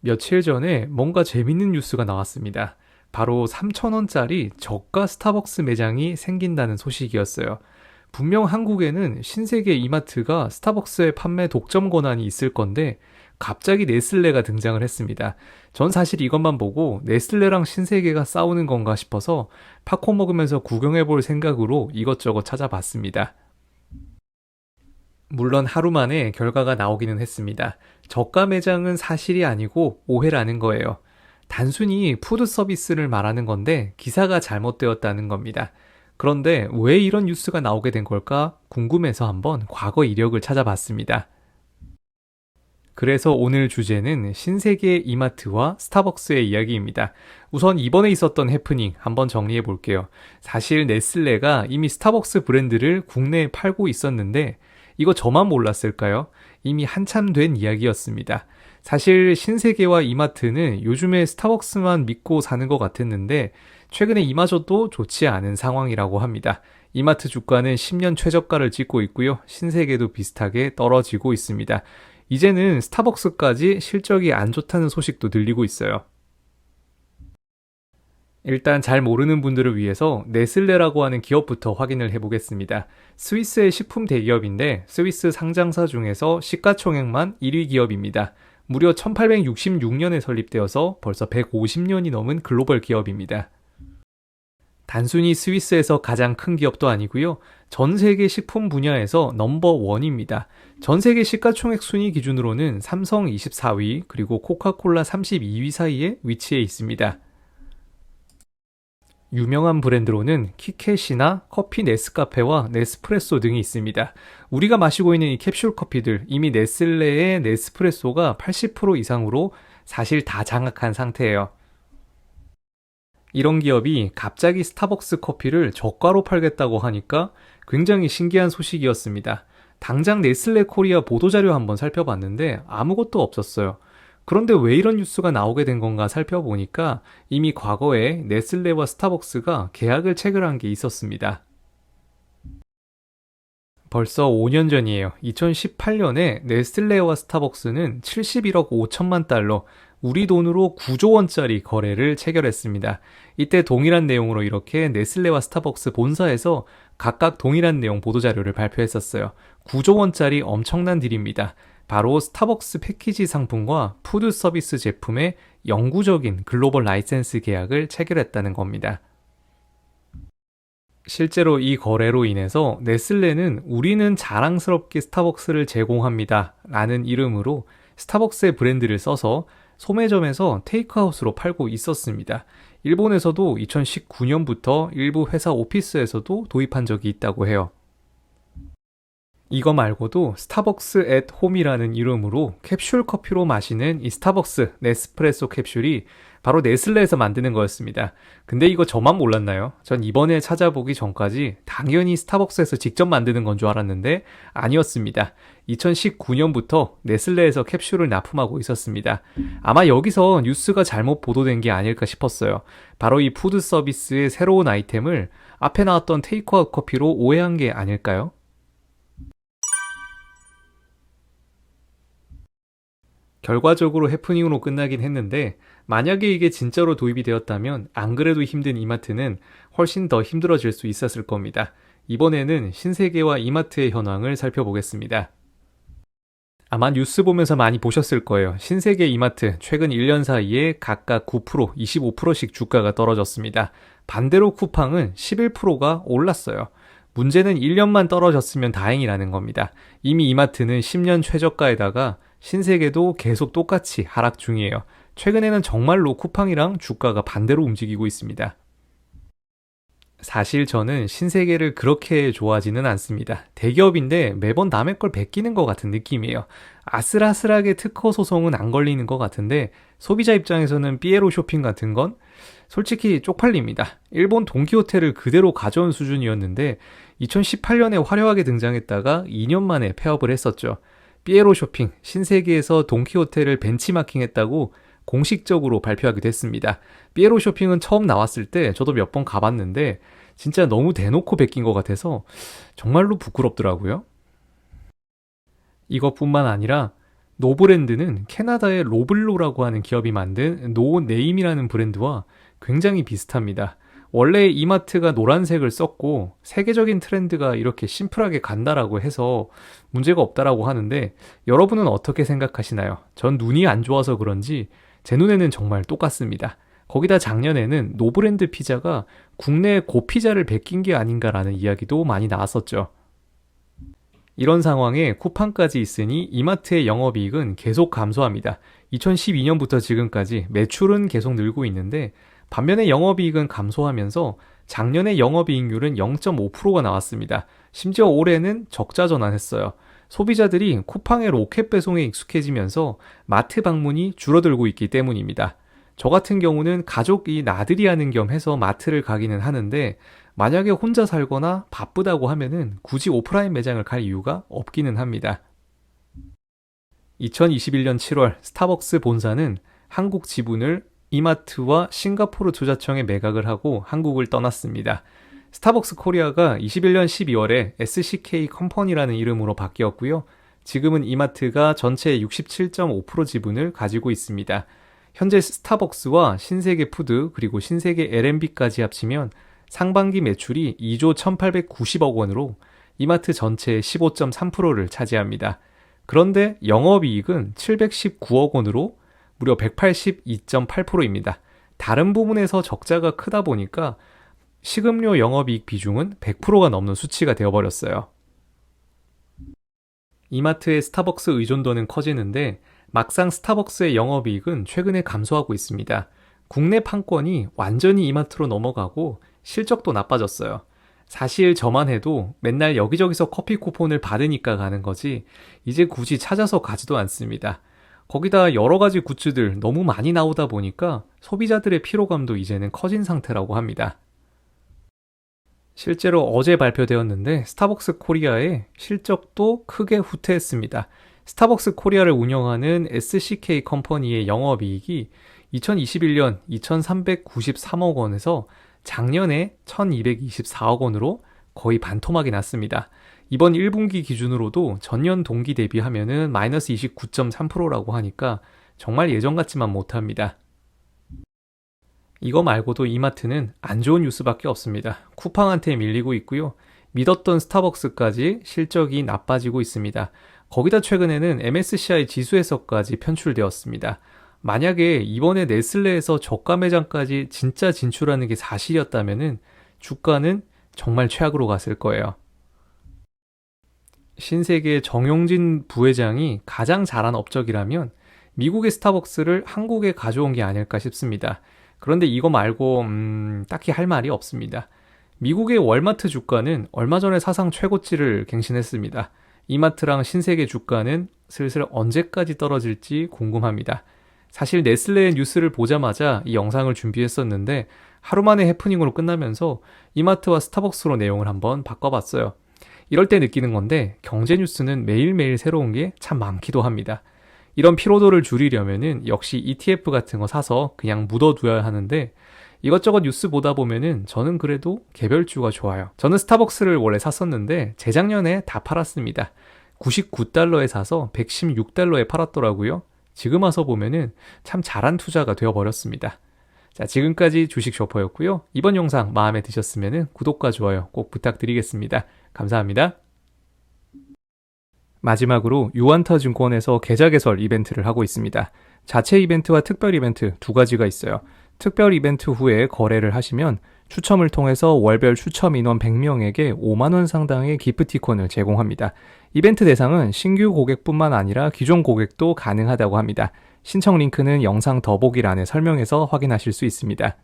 며칠 전에 뭔가 재밌는 뉴스가 나왔습니다. 바로 3,000원짜리 저가 스타벅스 매장이 생긴다는 소식이었어요. 분명 한국에는 신세계 이마트가 스타벅스의 판매 독점 권한이 있을 건데 갑자기 네슬레가 등장을 했습니다. 전 사실 이것만 보고 네슬레랑 신세계가 싸우는 건가 싶어서 팝콘 먹으면서 구경해 볼 생각으로 이것저것 찾아봤습니다. 물론 하루 만에 결과가 나오기는 했습니다. 저가 매장은 사실이 아니고 오해라는 거예요. 단순히 푸드 서비스를 말하는 건데 기사가 잘못되었다는 겁니다. 그런데 왜 이런 뉴스가 나오게 된 걸까 궁금해서 한번 과거 이력을 찾아봤습니다. 그래서 오늘 주제는 신세계 이마트와 스타벅스의 이야기입니다. 우선 이번에 있었던 해프닝 한번 정리해 볼게요. 사실 네슬레가 이미 스타벅스 브랜드를 국내에 팔고 있었는데 이거 저만 몰랐을까요? 이미 한참 된 이야기였습니다. 사실 신세계와 이마트는 요즘에 스타벅스만 믿고 사는 것 같았는데 최근에 이마저도 좋지 않은 상황이라고 합니다. 이마트 주가는 10년 최저가를 찍고 있고요. 신세계도 비슷하게 떨어지고 있습니다. 이제는 스타벅스까지 실적이 안 좋다는 소식도 들리고 있어요. 일단 잘 모르는 분들을 위해서 네슬레라고 하는 기업부터 확인을 해보겠습니다. 스위스의 식품 대기업인데 스위스 상장사 중에서 시가총액만 1위 기업입니다. 무려 1866년에 설립되어서 벌써 150년이 넘은 글로벌 기업입니다. 단순히 스위스에서 가장 큰 기업도 아니고요. 전 세계 식품 분야에서 넘버 원입니다. 전 세계 시가총액 순위 기준으로는 삼성 24위 그리고 코카콜라 32위 사이에 위치해 있습니다. 유명한 브랜드로는 키캣이나 커피 네스카페와 네스프레소 등이 있습니다. 우리가 마시고 있는 이 캡슐 커피들 이미 네슬레의 네스프레소가 80% 이상으로 사실 다 장악한 상태예요. 이런 기업이 갑자기 스타벅스 커피를 저가로 팔겠다고 하니까 굉장히 신기한 소식이었습니다. 당장 네슬레 코리아 보도자료 한번 살펴봤는데 아무것도 없었어요. 그런데 왜 이런 뉴스가 나오게 된 건가 살펴보니까 이미 과거에 네슬레와 스타벅스가 계약을 체결한 게 있었습니다. 벌써 5년 전이에요. 2018년에 네슬레와 스타벅스는 71억 5천만 달러, 우리 돈으로 9조 원짜리 거래를 체결했습니다. 이때 동일한 내용으로 이렇게 네슬레와 스타벅스 본사에서 각각 동일한 내용 보도자료를 발표했었어요. 9조 원짜리 엄청난 딜입니다. 바로 스타벅스 패키지 상품과 푸드 서비스 제품의 영구적인 글로벌 라이센스 계약을 체결했다는 겁니다. 실제로 이 거래로 인해서 네슬레는 우리는 자랑스럽게 스타벅스를 제공합니다. 라는 이름으로 스타벅스의 브랜드를 써서 소매점에서 테이크아웃으로 팔고 있었습니다. 일본에서도 2019년부터 일부 회사 오피스에서도 도입한 적이 있다고 해요. 이거 말고도 스타벅스 앳 홈이라는 이름으로 캡슐 커피로 마시는 이 스타벅스 네스프레소 캡슐이 바로 네슬레에서 만드는 거였습니다. 근데 이거 저만 몰랐나요? 전 이번에 찾아보기 전까지 당연히 스타벅스에서 직접 만드는 건 줄 알았는데 아니었습니다. 2019년부터 네슬레에서 캡슐을 납품하고 있었습니다. 아마 여기서 뉴스가 잘못 보도된 게 아닐까 싶었어요. 바로 이 푸드 서비스의 새로운 아이템을 앞에 나왔던 테이크아웃 커피로 오해한 게 아닐까요? 결과적으로 해프닝으로 끝나긴 했는데 만약에 이게 진짜로 도입이 되었다면 안 그래도 힘든 이마트는 훨씬 더 힘들어질 수 있었을 겁니다. 이번에는 신세계와 이마트의 현황을 살펴보겠습니다. 아마 뉴스 보면서 많이 보셨을 거예요. 신세계 이마트 최근 1년 사이에 각각 9%, 25%씩 주가가 떨어졌습니다. 반대로 쿠팡은 11%가 올랐어요. 문제는 1년만 떨어졌으면 다행이라는 겁니다. 이미 이마트는 10년 최저가에다가 신세계도 계속 똑같이 하락 중이에요. 최근에는 정말로 쿠팡이랑 주가가 반대로 움직이고 있습니다. 사실 저는 신세계를 그렇게 좋아하지는 않습니다. 대기업인데 매번 남의 걸 베끼는 것 같은 느낌이에요. 아슬아슬하게 특허 소송은 안 걸리는 것 같은데 소비자 입장에서는 삐에로 쇼핑 같은 건 솔직히 쪽팔립니다. 일본 동키호텔을 그대로 가져온 수준이었는데 2018년에 화려하게 등장했다가 2년 만에 폐업을 했었죠. 삐에로 쇼핑, 신세계에서 동키호텔을 벤치마킹했다고 공식적으로 발표하기도 했습니다. 삐에로 쇼핑은 처음 나왔을 때 저도 몇 번 가봤는데 진짜 너무 대놓고 베낀 것 같아서 정말로 부끄럽더라고요. 이것뿐만 아니라 노브랜드는 캐나다의 로블로라고 하는 기업이 만든 노네임이라는 브랜드와 굉장히 비슷합니다. 원래 이마트가 노란색을 썼고 세계적인 트렌드가 이렇게 심플하게 간다라고 해서 문제가 없다라고 하는데 여러분은 어떻게 생각하시나요? 전 눈이 안 좋아서 그런지 제 눈에는 정말 똑같습니다. 거기다 작년에는 노브랜드 피자가 국내 고피자를 베낀 게 아닌가라는 이야기도 많이 나왔었죠. 이런 상황에 쿠팡까지 있으니 이마트의 영업이익은 계속 감소합니다. 2012년부터 지금까지 매출은 계속 늘고 있는데 반면에 영업이익은 감소하면서 작년에 영업이익률은 0.5%가 나왔습니다. 심지어 올해는 적자 전환했어요. 소비자들이 쿠팡의 로켓 배송에 익숙해지면서 마트 방문이 줄어들고 있기 때문입니다. 저 같은 경우는 가족이 나들이 하는 겸 해서 마트를 가기는 하는데 만약에 혼자 살거나 바쁘다고 하면은 굳이 오프라인 매장을 갈 이유가 없기는 합니다. 2021년 7월 스타벅스 본사는 한국 지분을 이마트와 싱가포르 투자청에 매각을 하고 한국을 떠났습니다. 스타벅스 코리아가 21년 12월에 SCK 컴퍼니라는 이름으로 바뀌었고요. 지금은 이마트가 전체의 67.5% 지분을 가지고 있습니다. 현재 스타벅스와 신세계 푸드 그리고 신세계 L&B까지 합치면 상반기 매출이 2조 1890억 원으로 이마트 전체의 15.3%를 차지합니다. 그런데 영업이익은 719억 원으로 무려 182.8%입니다. 다른 부분에서 적자가 크다 보니까 식음료 영업이익 비중은 100%가 넘는 수치가 되어버렸어요. 이마트의 스타벅스 의존도는 커지는데 막상 스타벅스의 영업이익은 최근에 감소하고 있습니다. 국내 판권이 완전히 이마트로 넘어가고 실적도 나빠졌어요. 사실 저만 해도 맨날 여기저기서 커피 쿠폰을 받으니까 가는 거지 이제 굳이 찾아서 가지도 않습니다. 거기다 여러 가지 굿즈들 너무 많이 나오다 보니까 소비자들의 피로감도 이제는 커진 상태라고 합니다. 실제로 어제 발표되었는데 스타벅스 코리아의 실적도 크게 후퇴했습니다. 스타벅스 코리아를 운영하는 SCK 컴퍼니의 영업이익이 2021년 2393억 원에서 작년에 1224억 원으로 거의 반토막이 났습니다. 이번 1분기 기준으로도 전년 동기 대비하면은 마이너스 29.3%라고 하니까 정말 예전 같지만 못합니다. 이거 말고도 이마트는 안 좋은 뉴스밖에 없습니다. 쿠팡한테 밀리고 있고요. 믿었던 스타벅스까지 실적이 나빠지고 있습니다. 거기다 최근에는 MSCI 지수에서까지 편출되었습니다. 만약에 이번에 네슬레에서 저가 매장까지 진짜 진출하는 게 사실이었다면 주가는 정말 최악으로 갔을 거예요. 신세계 정용진 부회장이 가장 잘한 업적이라면 미국의 스타벅스를 한국에 가져온 게 아닐까 싶습니다. 그런데 이거 말고 음, 딱히 할 말이 없습니다. 미국의 월마트 주가는 얼마 전에 사상 최고치를 갱신했습니다. 이마트랑 신세계 주가는 슬슬 언제까지 떨어질지 궁금합니다. 사실 네슬레의 뉴스를 보자마자 이 영상을 준비했었는데 하루 만에 해프닝으로 끝나면서 이마트와 스타벅스로 내용을 한번 바꿔봤어요. 이럴 때 느끼는 건데 경제 뉴스는 매일매일 새로운 게 참 많기도 합니다. 이런 피로도를 줄이려면은 역시 ETF 같은 거 사서 그냥 묻어두어야 하는데 이것저것 뉴스 보다 보면은 저는 그래도 개별주가 좋아요. 저는 스타벅스를 원래 샀었는데 재작년에 다 팔았습니다. 99달러에 사서 116달러에 팔았더라고요. 지금 와서 보면은 참 잘한 투자가 되어버렸습니다. 자, 지금까지 주식 쇼퍼였고요. 이번 영상 마음에 드셨으면 구독과 좋아요 꼭 부탁드리겠습니다. 감사합니다. 마지막으로 유한타 증권에서 계좌 개설 이벤트를 하고 있습니다. 자체 이벤트와 특별 이벤트 두 가지가 있어요. 특별 이벤트 후에 거래를 하시면 추첨을 통해서 월별 추첨 인원 100명에게 5만원 상당의 기프티콘을 제공합니다. 이벤트 대상은 신규 고객뿐만 아니라 기존 고객도 가능하다고 합니다. 신청 링크는 영상 더보기란에 설명해서 확인하실 수 있습니다.